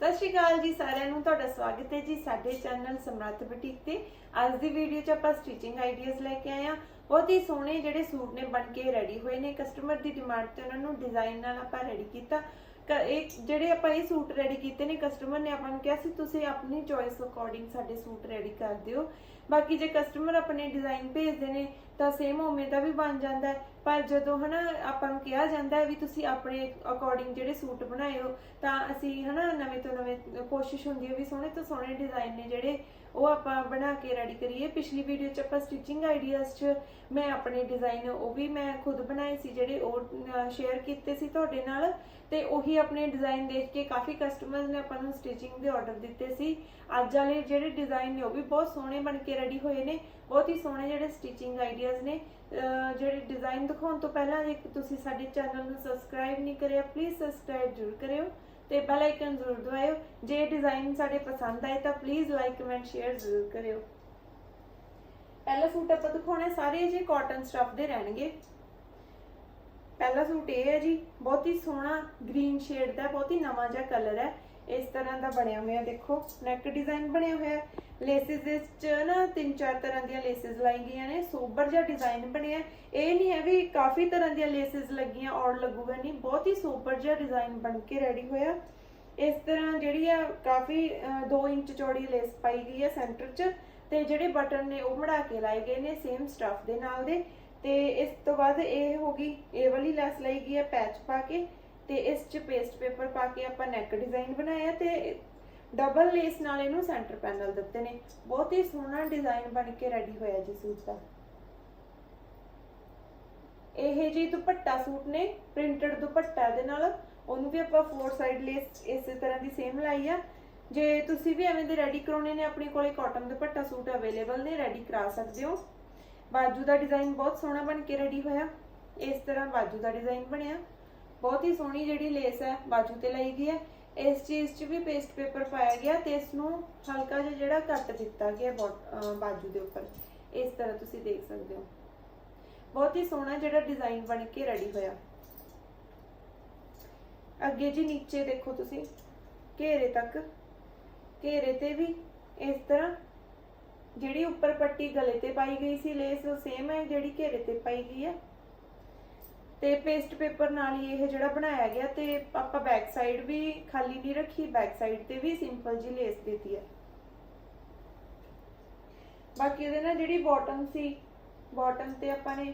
ਸਤਿ ਸ਼੍ਰੀ ਅਕਾਲ ਜੀ ਸਾਰਿਆਂ ਨੂੰ, ਤੁਹਾਡਾ ਸਵਾਗਤ ਹੈ ਜੀ ਸਾਡੇ ਚੈਨਲ ਸਮਰੱਥ ਬੁਟੀਕ ਤੇ। ਅੱਜ ਦੀ ਵੀਡੀਓ 'ਚ ਆਪਾਂ ਸਟਿਚਿੰਗ ਆਈਡੀਆਜ਼ ਲੈ ਕੇ ਆਏ ਆ ਬਹੁਤ ਹੀ ਸੋਹਣੇ ਜਿਹੜੇ ਸੂਟ ਨੇ, ਬਣ ਕੇ ਰੈਡੀ ਹੋਏ ਨੇ। ਕਸਟਮਰ ਦੀ ਡਿਮਾਂਡ ਤੇ ਉਹਨਾਂ ਨੂੰ ਡਿਜ਼ਾਈਨ ਨਾਲ ਆਪਾਂ ਰੈਡੀ ਕੀਤਾ। ਇਹ ਜਿਹੜੇ ਆਪਾਂ ਇਹ ਸੂਟ ਰੈਡੀ ਕੀਤੇ ਨੇ ਕਸਟਮਰ ਨੇ ਆਪਾਂ ਨੂੰ ਕਿਹਾ ਸੀ, ਤੁਸੀਂ ਆਪਣੀ ਚੋਇਸ ਅਕੋਰਡਿੰਗ ਸਾਡੇ ਸੂਟ ਰੈਡੀ ਕਰ ਦਿਓ। ਬਾਕੀ ਜੇ ਕਸਟਮਰ ਆਪਣੇ ਡਿਜ਼ਾਈਨ ਭੇਜਦੇ ਨੇ ਤਾਂ ਸੇਮ ਉਵੇਂ ਦਾ ਵੀ ਬਣ ਜਾਂਦਾ ਹੈ। ਪਰ ਜਦੋਂ ਹਨਾ ਆਪਾਂ ਨੂੰ ਕਿਹਾ ਜਾਂਦਾ ਹੈ ਵੀ ਤੁਸੀਂ ਆਪਣੇ ਅਕੋਰਡਿੰਗ ਜਿਹੜੇ ਸੂਟ ਬਣਾਇਓ ਤਾਂ ਅਸੀਂ ਹਨਾ ਨਵੇਂ ਤੋਂ ਨਵੇਂ ਕੋਸ਼ਿਸ਼ ਹੁੰਦੀ ਹੈ ਵੀ ਸੋਹਣੇ ਤੋਂ ਸੋਹਣੇ ਡਿਜ਼ਾਈਨ ਨੇ ਜਿਹੜੇ ਉਹ ਆਪਾਂ ਬਣਾ ਕੇ ਰੈਡੀ ਕਰੀਏ। ਪਿਛਲੀ ਵੀਡੀਓ 'ਚ ਆਪਾਂ ਸਟਿਚਿੰਗ ਆਈਡੀਆਜ਼ 'ਚ ਮੈਂ ਆਪਣੇ ਡਿਜ਼ਾਈਨ ਉਹ ਵੀ ਮੈਂ ਖੁਦ ਬਣਾਏ ਸੀ, ਜਿਹੜੇ ਉਹ ਸ਼ੇਅਰ ਕੀਤੇ ਸੀ ਤੁਹਾਡੇ ਨਾਲ। ਤੇ ਉਹੀ ਆਪਣੇ ਡਿਜ਼ਾਈਨ ਦੇਖ ਕੇ ਕਾਫੀ ਕਸਟਮਰਸ ਨੇ ਆਪਾਂ ਨੂੰ ਸਟਿਚਿੰਗ ਦੇ ਆਰਡਰ ਦਿੱਤੇ ਸੀ। ਅੱਜ ਵਾਲੇ ਜਿਹੜੇ ਡਿਜ਼ਾਈਨ ਨੇ ਉਹ ਵੀ ਬਹੁਤ ਸੋਹਣੇ ਬਣ ਕੇ ਰੈਡੀ ਹੋਏ ਨੇ। ਬਹੁਤ ਹੀ ਸੋਹਣੇ ਜਿਹੜੇ ਸਟਿਚਿੰਗ ਆਈਡੀਆਜ਼ ਨੇ। ਜਿਹੜੇ ਡਿਜ਼ਾਈਨ ਦਿਖਾਉਣ ਤੋਂ ਪਹਿਲਾਂ ਜੇ ਤੁਸੀਂ ਸਾਡੇ ਚੈਨਲ ਨੂੰ ਸਬਸਕ੍ਰਾਈਬ ਨਹੀਂ ਕਰਿਆ ਪਲੀਜ਼ ਸਬਸਕ੍ਰਾਈਬ ਜ਼ਰੂਰ ਕਰਿਓ ਤੇ ਬੈਲ ਆਈਕਨ ਜ਼ਰੂਰ ਦਬਾਇਓ। ਜੇ ਡਿਜ਼ਾਈਨ ਸਾਡੇ ਪਸੰਦ ਆਏ ਤਾਂ ਪਲੀਜ਼ ਲਾਈਕ ਕਮੈਂਟ ਸ਼ੇਅਰ ਜ਼ਰੂਰ ਕਰਿਓ। ਪਹਿਲਾ ਸੂਟ ਆਪਾਂ ਦਿਖਾਉਣਾ ਸਾਰੇ ਜੇ ਕਾਟਨ ਸਟਫ ਦੇ ਰਹਿਣਗੇ। ਪਹਿਲਾ ਸੂਟ ਇਹ ਹੈ ਜੀ, ਬਹੁਤ ਹੀ ਸੋਹਣਾ ਗ੍ਰੀਨ ਸ਼ੇਡ ਦਾ, ਬਹੁਤ ਹੀ ਨਵਾਂ ਜਿਹਾ ਕਲਰ ਹੈ। ਇਸ ਤਰ੍ਹਾਂ ਦਾ ਬਣਿਆ ਹੋਇਆ, ਦੇਖੋ ਨੈਕ ਡਿਜ਼ਾਈਨ ਬਣਿਆ ਹੋਇਆ ਲੇਸਿਸ ਇਸ ਚ ਨਾ ਤਿੰਨ ਚਾਰ ਤਰ੍ਹਾਂ ਦੀਆਂ ਲੇਸਿਸ ਲਾਈ ਗਈਆਂ ਨੇ, ਸੋਬਰ ਜਿਹਾ ਡਿਜ਼ਾਈਨ ਬਣਿਆ ਇਹ ਨਹੀਂ ਹੈ ਵੀ ਕਾਫੀ ਤਰ੍ਹਾਂ ਦੀਆਂ ਲੇਸਿਸ ਲੱਗੀਆਂ ਔਰ ਲੱਗੂਗਾ ਨਹੀਂ, ਬਹੁਤ ਹੀ ਸੋਬਰ ਜਿਹਾ ਡਿਜ਼ਾਈਨ ਬਣ ਕੇ ਰੈਡੀ ਹੋਇਆ। ਇਸ ਤਰ੍ਹਾਂ ਜਿਹੜੀ ਆ ਕਾਫੀ 2 ਇੰਚ ਚੌੜੀ ਲੇਸ ਪਾਈ ਗਈ ਹੈ ਸੈਂਟਰ 'ਚ ਤੇ ਜਿਹੜੇ ਬਟਨ ਨੇ ਉਹ ਮੜਾ ਕੇ ਲਾਏ ਗਏ ਨੇ ਸੇਮ ਸਟਫ ਦੇ ਨਾਲ ਦੇ। ਤੇ ਇਸ ਤੋਂ ਬਾਅਦ ਇਹ ਹੋ ਗਈ, ਇਹ ਵਾਲੀ ਲੈਸ ਲਈ ਗਈ ਹੈ ਪੈਚ ਪਾ ਕੇ। ਤੇ ਇਸ 'ਚ ਪੇਸਟ ਪੇਪਰ ਪਾ ਕੇ ਆਪਾਂ ਨੈਕ ਡਿਜ਼ਾਈਨ ਬਣਾਇਆ ਤੇ ਡਬਲ ਲੇਸ ਨਾਲ ਇਹਨੂੰ ਸੈਂਟਰ ਪੈਨਲ ਦਿੱਤੇ ਨੇ। ਬਹੁਤ ਹੀ ਸੋਹਣਾ ਡਿਜ਼ਾਈਨ ਬਣ ਕੇ ਰੈਡੀ ਹੋਇਆ ਜੀ ਸੂਟ ਦਾ। ਇਹ ਜੀ ਦੁਪੱਟਾ ਸੂਟ ਨੇ ਪ੍ਰਿੰਟਡ ਦੁਪੱਟਾ ਦੇ ਨਾਲ। ਉਹਨੂੰ ਵੀ ਆਪਾਂ ਫੋਰ ਸਾਈਡ ਲੇਸ ਇਸੇ ਤਰ੍ਹਾਂ ਦੀ ਸੇਮ ਲਾਈ ਆ। ਜੇ ਤੁਸੀਂ ਵੀ ਐਵੇਂ ਦੇ ਰੈਡੀ ਕਰਾਉਣੇ ਨੇ, ਆਪਣੇ ਕੋਲੇ ਕਾਟਨ ਦੁਪੱਟਾ ਸੂਟ ਅਵੇਲੇਬਲ ਨੇ ਰੈਡੀ ਕਰਾ ਸਕਦੇ ਹੋ। ਬਾਜੂ ਦਾ ਡਿਜ਼ਾਈਨ ਬਹੁਤ ਸੋਹਣਾ ਬਣ ਕੇ ਰੈਡੀ ਹੋਇਆ। ਇਸ ਤਰ੍ਹਾਂ ਬਾਜੂ ਦਾ ਡਿਜ਼ਾਈਨ ਬਣਿਆ। ਬਹੁਤ ਹੀ ਸੋਹਣੀ ਜਿਹੜੀ ਲੇਸ ਹੈ ਬਾਜੂ ਤੇ ਲਾਈ ਗਈ ਹੈ। ਇਸ ਚੀਜ਼ 'ਚ ਵੀ ਪੇਸਟ ਪੇਪਰ ਪਾਇਆ ਗਿਆ ਤੇ ਇਸ ਨੂੰ ਹਲਕਾ ਜਿਹਾ ਜਿਹੜਾ ਕੱਟ ਦਿੱਤਾ ਗਿਆ ਬਾਜੂ ਦੇ ਉੱਪਰ। ਇਸ ਤਰ੍ਹਾਂ ਤੁਸੀਂ ਦੇਖ ਸਕਦੇ ਹੋ। ਬਹੁਤ ਹੀ ਸੋਹਣਾ ਜਿਹੜਾ ਡਿਜ਼ਾਈਨ ਬਣ ਕੇ ਰੈਡੀ ਹੋਇਆ। ਅੱਗੇ ਜੀ ਨੀਚੇ ਦੇਖੋ ਤੁਸੀਂ, ਘੇਰੇ ਤੱਕ। ਘੇਰੇ ਤੇ ਵੀ ਇਸ ਤਰ੍ਹਾਂ ਜਿਹੜੀ ਉੱਪਰ ਪੱਟੀ ਗਲੇ ਤੇ ਪਾਈ ਗਈ ਸੀ ਲੇਸ, ਉਹ ਸੇਮ ਹੈ ਜਿਹੜੀ ਘੇਰੇ ਤੇ ਪਾਈ ਗਈ ਹੈ। ਤੇ ਪੇਸਟ ਪੇਪਰ ਨਾਲ ਹੀ ਇਹ ਜਿਹੜਾ ਬਣਾਇਆ ਗਿਆ ਤੇ ਆਪਾਂ ਬੈਕ ਸਾਈਡ ਵੀ ਖਾਲੀ ਨਹੀਂ ਰੱਖੀ ਬੈਕ ਸਾਈਡ ਤੇ ਵੀ ਸਿੰਪਲ ਜੀ ਲੇਸ ਦਿੱਤੀ ਹੈ। ਬਾਕੀ ਇਹਦੇ ਨਾਲ ਜਿਹੜੀ ਬਾਟਮ ਸੀ ਬਾਟਮ ਤੇ ਆਪਾਂ ਨੇ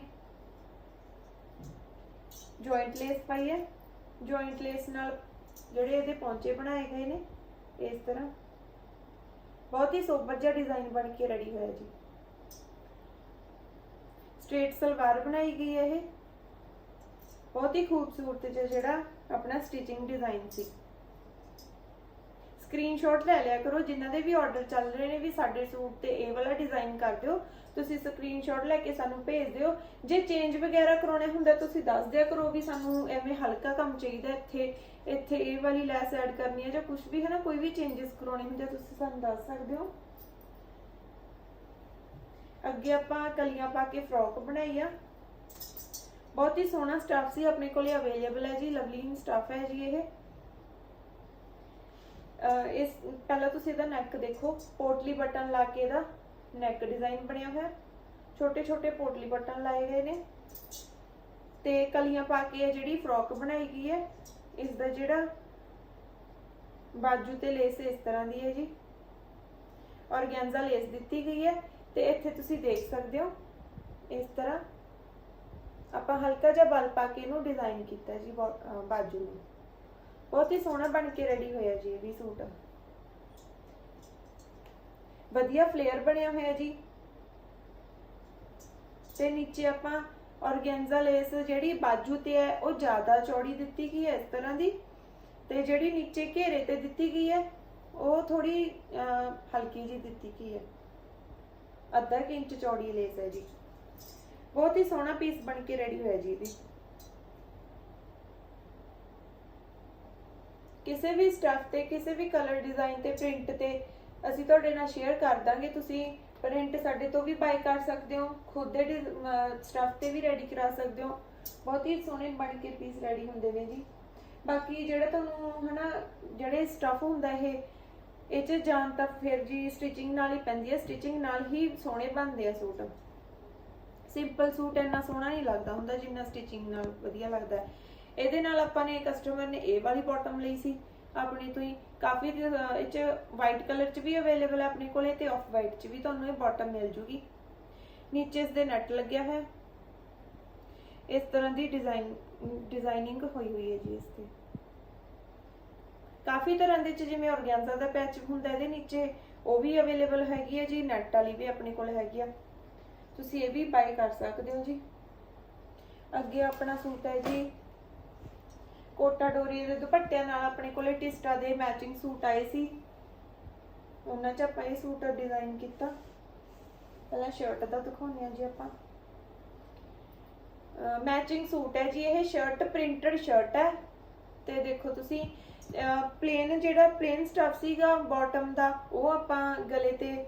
ਜੁਆਇੰਟ ਲੇਸ ਪਾਈ ਹੈ। ਜੁਆਇੰਟ ਲੇਸ ਨਾਲ ਜਿਹੜੇ ਇਹਦੇ ਪੌਂਚੇ ਬਣਾਏ ਗਏ ਨੇ, ਇਸ ਤਰ੍ਹਾਂ। ਬਹੁਤ ਹੀ ਸੋਬਰ ਜਿਹਾ ਡਿਜ਼ਾਈਨ ਬਣ ਕੇ ਰੈਡੀ ਹੋਇਆ ਜੀ। ਸਟ੍ਰੇਟ ਸਲਵਾਰ ਬਣਾਈ ਗਈ ਹੈ ਇਹ। ਬਹੁਤ ਹੀ ਖੂਬਸੂਰਤ ਜਿਹਾ ਜਿਹੜਾ ਆਪਣਾ ਸਟਿਚਿੰਗ ਡਿਜ਼ਾਈਨ ਸੀ। ਸਕਰੀਨਸ਼ਾਟ ਲੈ ਲਿਆ ਕਰੋ, ਜਿਨ੍ਹਾਂ ਦੇ ਵੀ ਆਰਡਰ ਚੱਲ ਰਹੇ ਨੇ ਵੀ ਸਾਡੇ ਸੂਟ ਤੇ ਇਹ ਵਾਲਾ ਡਿਜ਼ਾਈਨ ਕਰ ਦਿਓ, ਤੁਸੀਂ ਸਕਰੀਨਸ਼ਾਟ ਲੈ ਕੇ ਸਾਨੂੰ ਭੇਜ ਦਿਓ। ਜੇ ਚੇਂਜ ਵਗੈਰਾ ਕਰਾਉਣੇ ਹੁੰਦਾ, ਤੁਸੀਂ ਦੱਸ ਦਿਆ ਕਰੋ ਵੀ ਸਾਨੂੰ ਐਵੇਂ ਹਲਕਾ ਕੰਮ ਚਾਹੀਦਾ ਇੱਥੇ ਇੱਥੇ ਇਹ ਵਾਲੀ ਲੈਸ ਐਡ ਕਰਨੀ ਹੈ ਜਾਂ ਕੁਝ ਵੀ ਹੈ ਨਾ ਕੋਈ ਵੀ ਚੇਂजेस ਕਰਾਉਣੇ ਹੁੰਦੇ ਤੁਸੀਂ ਸਾਨੂੰ ਦੱਸ ਸਕਦੇ ਹੋ। ਅੱਗੇ ਆਪਾਂ ਕਲੀਆਂ ਪਾ ਕੇ ਫਰੋਕ ਬਣਾਈ ਆ। ਬਹੁਤ ਹੀ ਸੋਹਣਾ ਸਟਫ ਸੀ, ਆਪਣੇ ਕੋਲੇ ਅਵੇਲੇਬਲ ਹੈ ਜੀ ਲਵਲੀ ਸਟਫ ਹੈ ਜੀ ਇਹ। ਇਸ, ਪਹਿਲਾਂ ਤੁਸੀਂ ਇਹਦਾ ਨੈਕ ਦੇਖੋ ਪੋਟਲੀ ਬਟਨ ਲਾ ਕੇ ਇਹਦਾ ਨੈਕ ਡਿਜ਼ਾਈਨ ਬਣਿਆ ਹੋਇਆ। ਛੋਟੇ ਛੋਟੇ ਪੋਟਲੀ ਬਟਨ ਲਾਏ ਗਏ ਨੇ। ਤੇ ਕਲੀਆਂ ਪਾ ਕੇ ਜਿਹੜੀ ਫਰੋਕ ਬਣਾਈ ਗਈ ਹੈ ਇਸ ਦਾ ਜਿਹੜਾ ਬਾਜੂ ਤੇ ਲੇਸ ਇਸ ਤਰ੍ਹਾਂ ਦੀ ਹੈ ਜੀ। ਔਰਗੈਂਜ਼ਾ ਲੇਸ ਦਿੱਤੀ ਗਈ ਹੈ। ਤੇ ਇੱਥੇ ਤੁਸੀਂ ਦੇਖ ਸਕਦੇ ਹੋ, ਇਸ ਤਰ੍ਹਾਂ ਆਪਾਂ ਹਲਕਾ ਜਿਹਾ ਬਲ ਪਾ ਕੇ ਇਹਨੂੰ ਡਿਜ਼ਾਈਨ ਕੀਤਾ ਜੀ ਬਾਜੂ ਨੂੰ। ਬਹੁਤ ਹੀ ਸੋਹਣਾ ਬਣ ਕੇ ਰੈਡੀ ਹੋਇਆ ਜੀ ਇਹ ਵੀ ਸੂਟ। ਵਧੀਆ ਫਲੇਅਰ ਬਣਿਆ ਹੋਇਆ ਜੀ। ਤੇ ਨੀਚੇ ਆਪਾਂ ਔਰਗੈਂਜ਼ਾ ਲੇਸ ਜਿਹੜੀ ਬਾਜੂ ਤੇ ਹੈ, ਉਹ ਜ਼ਿਆਦਾ ਚੌੜੀ ਦਿੱਤੀ ਗਈ ਹੈ ਇਸ ਤਰ੍ਹਾਂ ਦੀ। ਤੇ ਜਿਹੜੀ ਨੀਚੇ ਘੇਰੇ ਤੇ ਦਿੱਤੀ ਗਈ ਹੈ, ਉਹ ਥੋੜੀ ਹਲਕੀ ਜੀ ਦਿੱਤੀ ਗਈ ਹੈ। ਅੱਧਾ ਇੰਚ ਚੌੜੀ ਲੇਸ ਹੈ ਜੀ। ਬਹੁਤ ਹੀ ਸੋਹਣਾ ਪੀਸ ਬਣ ਕੇ ਰੈਡੀ ਹੋਇਆ ਜੀ ਇਹ ਕਿਸੇ ਵੀ ਸਟਫ ਤੇ, ਕਿਸੇ ਵੀ ਕਲਰ ਡਿਜ਼ਾਈਨ ਤੇ ਪ੍ਰਿੰਟ ਤੇ ਅਸੀਂ ਤੁਹਾਡੇ ਨਾਲ ਸ਼ੇਅਰ ਕਰ ਦਾਂਗੇ, ਤੁਸੀਂ ਪ੍ਰਿੰਟ ਸਾਡੇ ਤੋਂ ਵੀ ਬਾਈ ਕਰ ਸਕਦੇ ਹੋ, ਖੁਦ ਦੇ ਸਟਫ ਤੇ ਵੀ ਰੈਡੀ ਕਰਾ ਸਕਦੇ ਹੋ। ਬਹੁਤ ਹੀ ਸੋਹਣੇ ਬਣ ਕੇ ਪੀਸ ਰੈਡੀ ਹੁੰਦੇ ਨੇ ਜੀ। ਬਾਕੀ ਜਿਹੜਾ ਤੁਹਾਨੂੰ ਹਨਾ, ਜਿਹੜੇ ਸਟਫ ਹੁੰਦਾ ਇਹ ਇਹ ਚ ਜਾਨ ਤਾਂ ਫਿਰ ਜੀ ਸਟਿਚਿੰਗ ਨਾਲ ਹੀ ਪੈਂਦੀ ਹੈ ਸਟਿਚਿੰਗ ਨਾਲ ਹੀ ਸੋਹਣੇ ਬਣਦੇ ਆ ਸੂਟ। ਸਿੰਪਲ ਸੂਟ ਇੰਨਾ ਸੋਹਣਾ ਨਹੀਂ ਲੱਗਦਾ ਹੁੰਦਾ ਜਿੰਨਾ ਸਟਿਚਿੰਗ ਨਾਲ ਵਧੀਆ ਲੱਗਦਾ ਹੈ। ਇਹਦੇ ਨਾਲ ਆਪਾਂ ਨੇ ਕਸਟਮਰ ਨੇ ਇਹ ਵਾਲੀ ਬਾਟਮ ਲਈ ਸੀ। ਆਪਣੀ ਤੋਂ ਹੀ ਕਾਫੀ ਇਹ ਚ ਵਾਈਟ ਕਲਰ ਚ ਵੀ ਅਵੇਲੇਬਲ ਹੈ ਆਪਣੇ ਕੋਲੇ ਤੇ ਆਫ ਵਾਈਟ ਚ ਵੀ ਤੁਹਾਨੂੰ ਇਹ ਬਾਟਮ ਮਿਲ ਜੂਗੀ। ਨੀਚੇ ਇਸ ਦੇ ਨੈਟ ਲੱਗਿਆ ਹੈ। ਇਸ ਤਰ੍ਹਾਂ ਦੀ ਡਿਜ਼ਾਈਨ ਡਿਜ਼ਾਈਨਿੰਗ ਹੋਈ ਹੋਈ ਹੈ ਜੀ ਇਸ ਤੇ। ਕਾਫੀ ਤਰ੍ਹਾਂ ਦੇ ਚ ਜਿਵੇਂ ਔਰਗੈਂਜ਼ਾ ਦਾ ਪੈਚ ਹੁੰਦਾ ਇਹਦੇ ਨੀਚੇ, ਉਹ ਵੀ ਅਵੇਲੇਬਲ ਹੈਗੀ ਹੈ ਜੀ ਨੈਟ ਵਾਲੀ ਵੀ ਆਪਣੇ ਕੋਲ ਹੈਗੀ ਆ। ਤੁਸੀਂ ਇਹ ਵੀ ਬਾਈ ਕਰ ਸਕਦੇ ਹੋ ਜੀ। ਅੱਗੇ ਆਪਣਾ ਸੂਟ ਹੈ ਜੀ। ਕੋਟਾ ਡੋਰੀ ਦੇ ਦੁਪੱਟਿਆਂ ਨਾਲ ਆਪਣੇ ਕੋਲੇ ਟਿਸਟਾ ਦੇ ਮੈਚਿੰਗ ਸੂਟ ਆਏ ਸੀ। ਉਹਨਾਂ 'ਚ ਆਪਾਂ ਇਹ ਸੂਟ ਡਿਜ਼ਾਈਨ ਕੀਤਾ। ਪਹਿਲਾਂ ਸ਼ਰਟ ਦਾ ਦਿਖਾਉਂਦੇ ਹਾਂ ਜੀ ਆਪਾਂ। ਮੈਚਿੰਗ ਸੂਟ ਹੈ ਜੀ, ਇਹ ਸ਼ਰਟ ਪ੍ਰਿੰਟਡ ਸ਼ਰਟ ਹੈ। ਤੇ ਦੇਖੋ ਤੁਸੀਂ ਪਲੇਨ ਜਿਹੜਾ ਪਲੇਨ ਸਟਫ ਸੀਗਾ ਬਾਟਮ ਦਾ, ਉਹ ਆਪਾਂ ਗਲੇ ਤੇ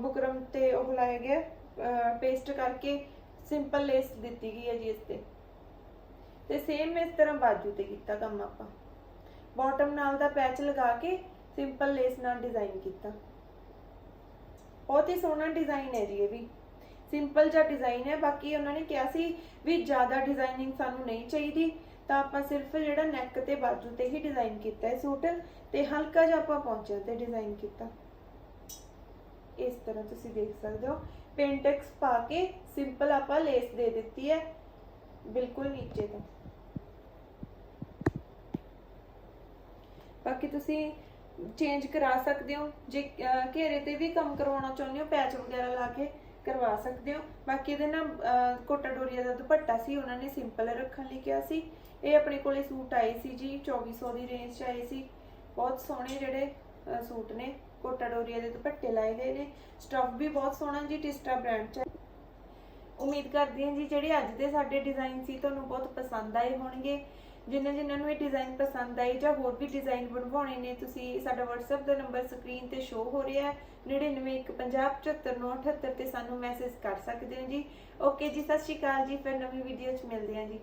ਬੁਕਰਮ ਤੇ ਉਹ ਲਾਇਆ ਗਿਆ। ਪੇਸਟ ਕਰਕੇ ਸਿੰਪਲ ਲੇਸ ਦਿੱਤੀ ਗਈ ਹੈ ਜੀ ਇਸ ਤੇ। ਤੇ ਸੇਮ ਇਸ ਤਰ੍ਹਾਂ ਬਾਜੂ ਤੇ ਕੀਤਾ ਕੰਮ ਆਪਾਂ। ਬਾਟਮ ਨਾਲ ਦਾ ਪੈਚ ਲਗਾ ਕੇ ਸਿੰਪਲ ਲੇਸ ਨਾਲ ਡਿਜ਼ਾਈਨ ਕੀਤਾ। ਬਹੁਤ ਹੀ ਸੋਹਣਾ ਡਿਜ਼ਾਈਨ ਹੈ ਜੀ ਇਹ ਵੀ। ਸਿੰਪਲ ਜਿਹਾ ਡਿਜ਼ਾਈਨ ਹੈ, ਬਾਕੀ ਉਹਨਾਂ ਨੇ ਕਿਹਾ ਸੀ ਵੀ ਜ਼ਿਆਦਾ ਡਿਜ਼ਾਈਨਿੰਗ ਸਾਨੂੰ ਨਹੀਂ ਚਾਹੀਦੀ, ਤਾਂ ਆਪਾਂ ਸਿਰਫ ਜਿਹੜਾ ਨੈਕ ਤੇ ਬਾਜੂ ਤੇ ਹੀ ਡਿਜ਼ਾਈਨ ਕੀਤਾ ਹੈ ਸੂਟ, ਤੇ ਹਲਕਾ ਜਿਹਾ ਆਪਾਂ ਪੌਂਚਿਆਂ ਤੇ ਡਿਜ਼ਾਈਨ ਕੀਤਾ। ਇਸ ਤਰ੍ਹਾਂ ਤੁਸੀਂ ਦੇਖ ਸਕਦੇ ਹੋ। ਪੇਂਟੈਕਸ ਪਾ ਕੇ ਸਿੰਪਲ ਆਪਾਂ ਲੇਸ ਦੇ ਦਿੱਤੀ ਹੈ। ਬਿਲਕੁਲ ਨੀਚੇ ਤੋਂ। ਬਾਕੀ ਤੁਸੀਂ ਚੇਂਜ ਕਰਾ ਸਕਦੇ ਹੋ। ਜੇ ਘੇਰੇ ਤੇ ਵੀ ਕੰਮ ਕਰਵਾਉਣਾ ਚਾਹੁੰਦੇ ਹੋ ਪੈਚ ਵਗੈਰਾ ਲਾ ਕੇ ਕਰਵਾ ਸਕਦੇ ਹੋ। ਬਾਕੀ ਇਹਦੇ ਨਾਲ ਕੋਟਾ ਡੋਰੀਆ ਦਾ ਦੁਪੱਟਾ ਸੀ, ਉਹਨਾਂ ਨੇ ਸਿੰਪਲ ਰੱਖਣ ਲਈ ਕਿਹਾ ਸੀ। ਇਹ ਆਪਣੇ ਕੋਲੇ ਸੂਟ ਆਏ ਸੀ ਜੀ 2400 ਦੀ ਰੇਂਜ 'ਚ ਆਏ ਸੀ। ਬਹੁਤ ਸੋਹਣੇ ਜਿਹੜੇ ਸੂਟ ਨੇ। ਕੋਟਾ ਡੋਰੀਆ ਦੇ ਦੁਪੱਟੇ ਲਾਏ ਗਏ ਨੇ। ਸਟਫ ਵੀ ਬਹੁਤ ਸੋਹਣਾ ਜੀ ਟਿਸਟਾ ਬ੍ਰਾਂਡ 'ਚ। ਉਮੀਦ ਕਰਦੀ ਹਾਂ ਜੀ, ਜਿਹੜੇ ਅੱਜ ਦੇ ਸਾਡੇ ਡਿਜ਼ਾਈਨ ਸੀ, ਤੁਹਾਨੂੰ ਬਹੁਤ ਪਸੰਦ ਆਏ ਹੋਣਗੇ। ਜਿਨ੍ਹਾਂ ਜਿਨ੍ਹਾਂ ਨੂੰ ਇਹ ਡਿਜ਼ਾਈਨ ਪਸੰਦ ਆਏ ਜਾਂ ਹੋਰ ਵੀ ਡਿਜ਼ਾਈਨ ਬਣਵਾਉਣੇ ਨੇ, ਤੁਸੀਂ ਸਾਡਾ WhatsApp ਦਾ ਨੰਬਰ ਸਕਰੀਨ ਤੇ ਸ਼ੋ ਹੋ ਰਿਹਾ ਹੈ। 9915075978 ਤੇ ਸਾਨੂੰ ਮੈਸੇਜ ਕਰ ਸਕਦੇ ਹੋ ਜੀ। ਓਕੇ ਜੀ, ਸਤਿ ਸ਼੍ਰੀ ਅਕਾਲ ਜੀ, ਫਿਰ ਨਵੀਂ ਵੀਡੀਓ 'ਚ ਮਿਲਦੇ ਹਾਂ ਜੀ।